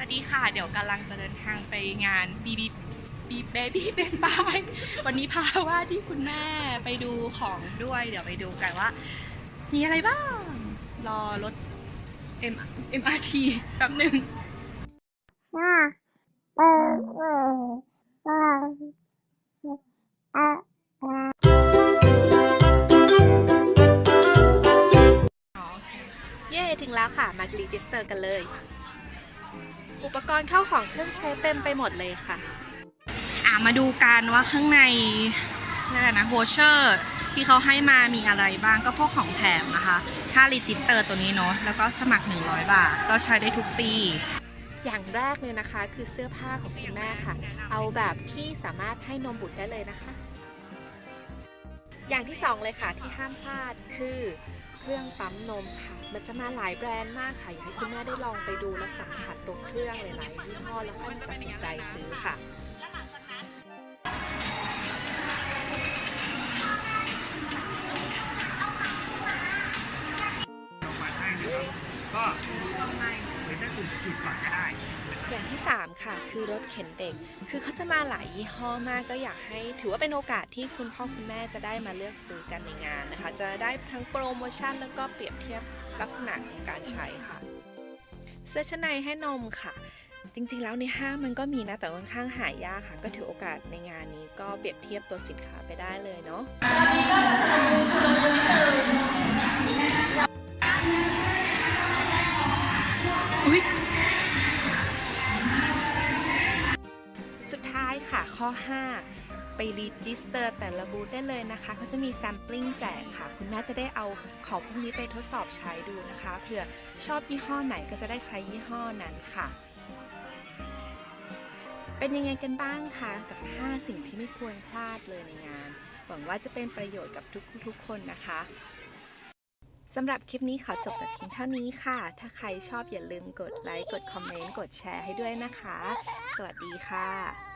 สวัสดีค่ะ เดี๋ยวกำลังจะเดินทางไปงานบีบีบีเบบี้เบนบายวันนี้พาว่าที่คุณแม่ไปดูของด้วย เดี๋ยวไปดูกันว่า มีอะไรบ้าง รอรถ M MRT แป๊บหนึ่งว่าเออเออเออเออเย่ถึงแล้วค่ะ มารีจิสเตอร์กันเลย อุปกรณ์เข้าของเครื่องใช้เต็มไปหมดเลยค่ะอะมาดูกันว่าข้างในเรียกอะไรนะโฮเชอร์ที่เขาให้มามีอะไรบ้างก็พวกของแถมนะคะถ้ารีจิสเตอร์ตัวนี้เนาะแล้วก็สมัคร 100 บาท ก็ใช้ได้ทุกปี อย่างแรกเลยนะคะ คือเสื้อผ้าของคุณแม่ค่ะ เอาแบบที่สามารถให้นมบุตรได้เลยนะคะ อย่างที่สองเลยค่ะที่ห้ามพลาดคือ เครื่องปั๊มนมค่ะ มันจะมาหลายแบรนด์มากค่ะ อยากให้คุณแม่ได้ลองไปดูและสัมผัสตัวเครื่องหลายๆยี่ห้อแล้วค่อยมาตัดสินใจซื้อค่ะ ก็หรือจะจุดจุดก่อนก็ได้อย่างที่ 3 ค่ะ คือรถเข็นเด็ก คือเขาจะมาหลายยี่ห้อมากก็อยากให้ถือว่าเป็นโอกาสที่คุณพ่อคุณแม่จะได้มาเลือกซื้อกันในงานนะคะ จะได้ทั้งโปรโมชั่นแล้วก็เปรียบเทียบลักษณะของการใช้ค่ะ เสื้อชั้นในให้นมค่ะ จริงๆ แล้วในห้างมันก็มีนะ แต่ค่อนข้างหายากค่ะ ก็ถือโอกาสในงานนี้ก็เปรียบเทียบตัวสินค้าไปได้เลยเนาะอุ๊ ยสุดท้ายค่ะข้อ 5 ไปรีจิสเตอร์แต่ละบูธได้เลยนะคะ เขาจะมีแซมปลิ้งแจกค่ะ คุณแม่จะได้เอาของพวกนี้ไปทดสอบใช้ดูนะคะเผื่อชอบยี่ห้อไหนก็จะได้ใช้ยี่ห้อนั้นค่ะ เป็นยังไงกันบ้างคะกับ 5 สิ่งที่ไม่ควรพลาดเลยในงาน หวังว่าจะเป็นประโยชน์กับทุกทุกๆคนนะคะ สำหรับคลิปนี้ขอจบแต่เพียงเท่านี้ค่ะ ถ้าใครชอบอย่าลืมกดไลค์ กดคอมเมนต์ กดแชร์ให้ด้วยนะคะ สวัสดีค่ะ